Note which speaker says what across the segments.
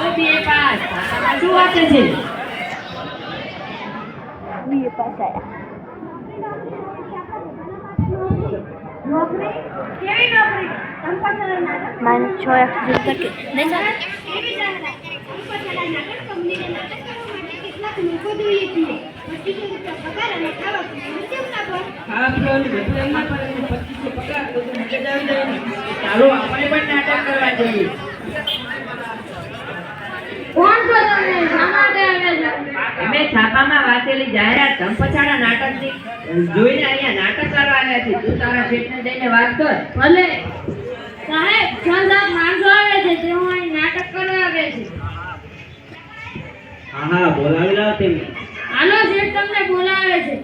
Speaker 1: ઓ બે પાસ આ શું વાંચે છે
Speaker 2: બીએ પાસ આયા
Speaker 3: નોકરી કેવી નોકરી કંપનીના નાટક
Speaker 2: માઇનસ છ એક જેટલા કે નહીં ચાલે
Speaker 3: કેવી જાહેરાત કંપનીના નાટક કંપનીને નાટક છો
Speaker 1: છાપામાં વાંચેલી જાહેરાત ધમપછાડા નાટકની જોઈને અહીંયા નાટક કરવા આવ્યા છે તું તારા શેઠને જઈને વાત કર.
Speaker 3: ભલે. સાહેબ છ સાત માણસો આવે છે તેઓ અહીં નાટક કરવા આવે છે.
Speaker 4: હા હા બોલાવી લાવ તેમને.
Speaker 3: આનો શેઠ તમને બોલાવે છે.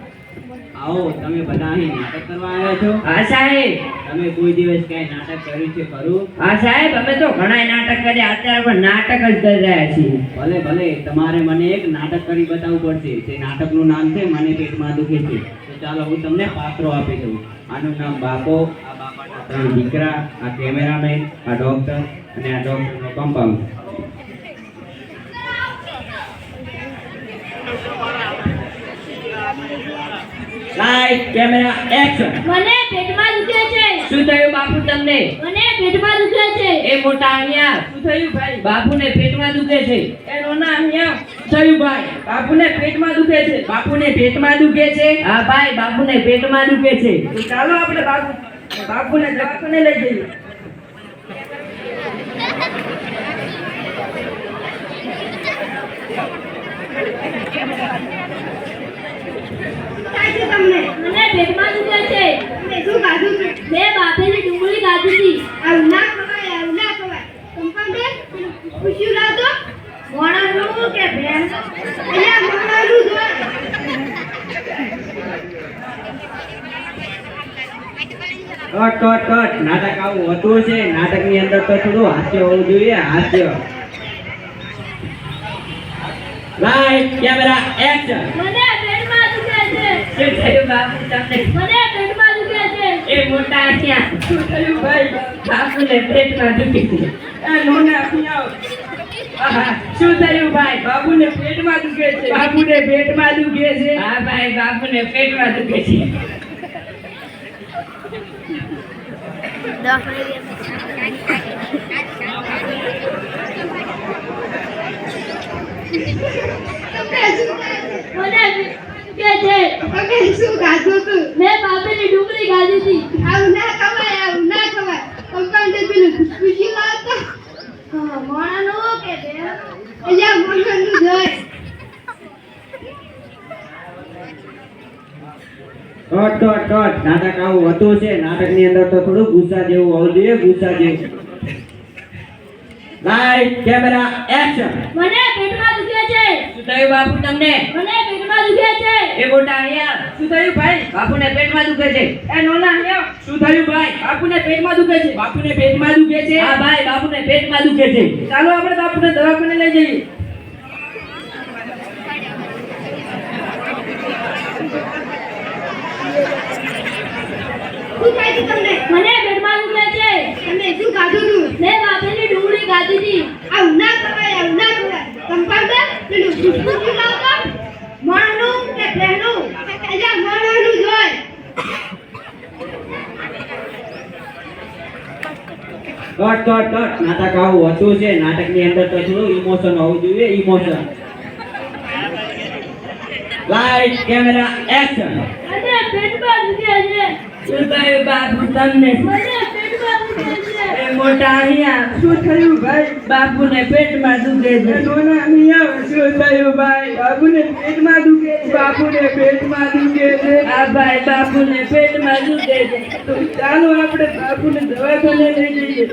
Speaker 4: આવો તમે બધા અહીં નાટક કરવા આવ્યા છો?
Speaker 1: હા સાહેબ.
Speaker 4: તમે કોઈ દિવસ ક્યાંય નાટક કર્યું છે ખરું?
Speaker 1: હા સાહેબ અમે તો ઘણા નાટક કર્યા અત્યારે પણ નાટક જ કરી રહ્યા છીએ.
Speaker 4: ભલે ભલે તમારે મને એક નાટક કરી બતાવવું પડશે. તે નાટકનું નામ છે મને પેટમાં દુખે છે. તો ચાલો હું તમને પાત્રો આપી દઉં. આનું નામ બાપો આ બાપાના ત્રણ દીકરા આ કેમેરામેન આ ડોક્ટર અને આ ડોક્ટરનો કમ્પાઉન્ડ લાઈટ કેમેરા એક્શન
Speaker 3: મને પેટમાં દુખે છે.
Speaker 1: શું થયું બાપુ તમને?
Speaker 3: મને પેટમાં દુખે છે.
Speaker 1: એ મોટા અહીંયા. શું થયું ભાઈ? બાપુને પેટમાં દુખે છે. એ નાના અહીંયા. થયું ભાઈ? બાપુને પેટમાં દુખે છે. બાપુને પેટમાં દુખે છે? હા ભાઈ બાપુને પેટમાં દુખે છે. ચાલો આપણે બાપુ બાપુને દવાખાને લઈ જઈએ
Speaker 3: થાય છે તમને મને પેટમાં દુખે છે તમે શું ખાધું છે મેં બાફેલી ડુંગળી ખાધી હતી આવું ના ખવાય આવું ના ખવાય કમ્પાઉન્ડર પેલું પૂછ્યું લાવતો કે અહીંયા
Speaker 4: કટ કટ કટ નાટક આવું હોતું છે. નાટકની અંદર તો થોડું હાસ્ય હોવું જોઈએ. હાસ્ય. લાઈટ કેમેરા એક્શન
Speaker 3: મને પેટમાં દુખે છે.
Speaker 1: શું થયું બાપુ તમને?
Speaker 3: મને પેટમાં દુખે છે.
Speaker 1: એ મોટા અહીંયા શું થયું ભાઈ? બાપુને પેટમાં દુખે છે. નાના શું થયું ભાઈ? બાપુને પેટમાં દુખે છે. બાપુને પેટમાં દુખે છે? હા ભાઈ બાપુને પેટમાં દુખે છે.
Speaker 3: મેં બાપેની ડુંગળી ખાધી હતી. આવું ના ખવાય આવું ના ખવાય કમ્પાઉન્ડર પેલું પૂછ્યું લાવતો કે
Speaker 4: કટ કટ કટ. નાટક આવું હોતું છે. નાટકની અંદર તો થોડું ગુસ્સા જેવું હોવું જોઈએ ગુસ્સા જેવું. લાઈટ કેમેરા એક્શન
Speaker 3: મને પેટમાં દુખે છે.
Speaker 1: શું બાપુ તમને?
Speaker 3: મને દુખે છે.
Speaker 1: એ મોટા અહીંયા શું થયું ભાઈ બાપુને પેટમાં દુખે છે. એ નોના અહીંયા. શું થયું ભાઈ બાપુને પેટમાં દુખે છે. બાપુને પેટમાં દુખે છે. હા ભાઈ બાપુને પેટમાં દુખે છે. ચાલો આપણે બાપુને દવાખાને લઈ જઈએ
Speaker 3: શું થાય છે તમને મને પેટમાં દુખે છે તમે શું ખાધું હતું મેં બાફેલી ડુંગળી ખાધી હતી આવું ના ખવાય આવું ના ખવાય કમ્પાઉન્ડર પેલું પૂછ્યું લાવતો મોણાનું કે ભેણનું અહીંયા મોણાનું જ હોય
Speaker 4: કટ કટ કટ નાટક આવું હોતું છે. નાટકની અંદર તો થોડું ઇમોશન હોવું જોઈએ? ઇમોશન લાઈટ કેમેરા એક્શન
Speaker 3: મને પેટમાં દુખે છે.
Speaker 1: શું થયું બાપુ તમને
Speaker 3: મને પેટમાં દુખે છે.
Speaker 1: એ મોટા અહીંયા. શું થયું ભાઈ? બાપુને પેટમાં દુખે છે. નોના અહીંયા શું થયું ભાઈ બાપુને પેટમાં દુખે છે બાપુને પેટમાં દુખે છે. આ ભાઈ બાપુને પેટમાં દુખે છે. તો ચાલો આપણે બાપુને દવાખાને લઈ જઈએ.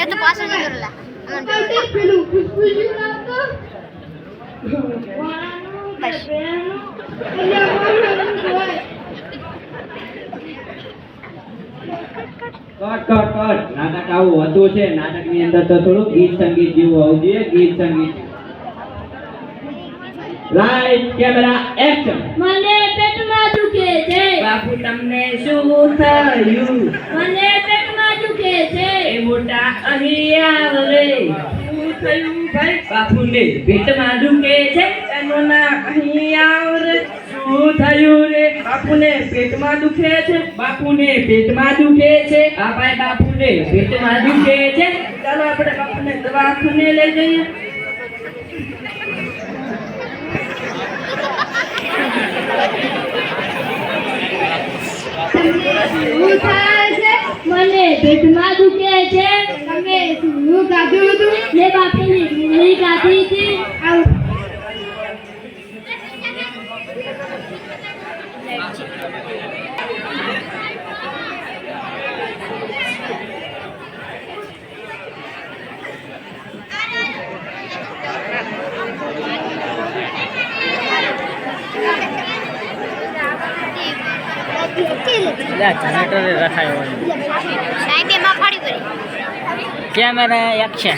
Speaker 2: એ તો પાછળ કરેલા
Speaker 3: પેલું હોય
Speaker 4: કટ કટ કટ. નાટક આવું હતું છે. નાટકની અંદર તો થોડું ગીત સંગીત જેવું હોવું જોઈએ. ગીત સંગીત. લાઈટ કેમેરા એક્શન
Speaker 3: મને પેટમાં દુખે છે.
Speaker 1: બાપુ તમને શું થયું?
Speaker 3: મને પેટમાં દુખે છે.
Speaker 1: એ મોટા અહીં આવે. રે શું થયું ભાઈ? બાપુને પેટમાં દુખે છે? નામ અહીં આવ રે. શું થયું રે? બાપુને પેટમાં દુખે છે? બાપુને પેટમાં દુખે છે? આ ભાઈ બાપુને પેટમાં દુખે છે. ચાલો આપણે બાપુને દવાખાને લઈ જઈએ.
Speaker 3: શું થાય છે? મને પેટમાં દુખે છે. તમે શું ખાધું હતું? જે બાપીની ડુંગળી ખાધી હતી.
Speaker 5: જનરેટર રખાયો
Speaker 2: સાહેબ એમાં ફાડી પડી
Speaker 5: camera action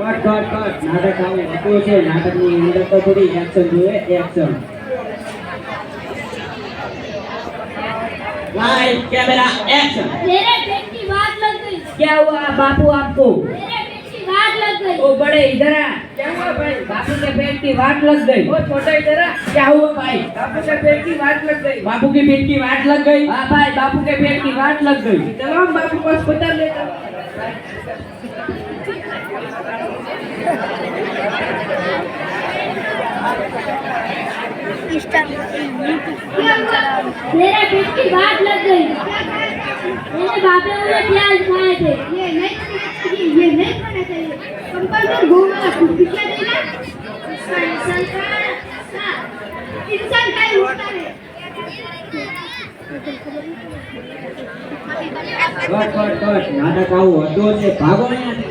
Speaker 4: cut cut cut નાટક આવું હતું છે નાટકની અંદર તો થોડી એક્શન જોઈએ એક્શન લાઈટ કેમેરા એક્શન
Speaker 3: तेरे पेट की बात लग गई
Speaker 1: क्या हुआ बापू आपको
Speaker 3: तेरे पेट की बात लग गई
Speaker 1: ओ बड़े इधर आ क्या हुआ भाई बापू के पेट की वाट लग गई ओ छोटा इधर आ क्या हुआ भाई बापू के पेट की वाट लग गई बापू की पेट की वाट लग गई हाँ भाई बापू के पेट की वाट लग गई चलो हम बापू को अस्पताल ले चलो
Speaker 3: क्या हुआ तेरे पेट की बात लग गई मेरे बापे मुझे प्याज खाए थे ये नहीं खाना चाहिए ये नहीं खाना चाहिए कंपाउंडर घूम वाला कुछ पीछे देना इंसान का इंसान का ही होता है
Speaker 4: કટ કટ કટ નાટક આવું હતું છે ભાગો અહીંયા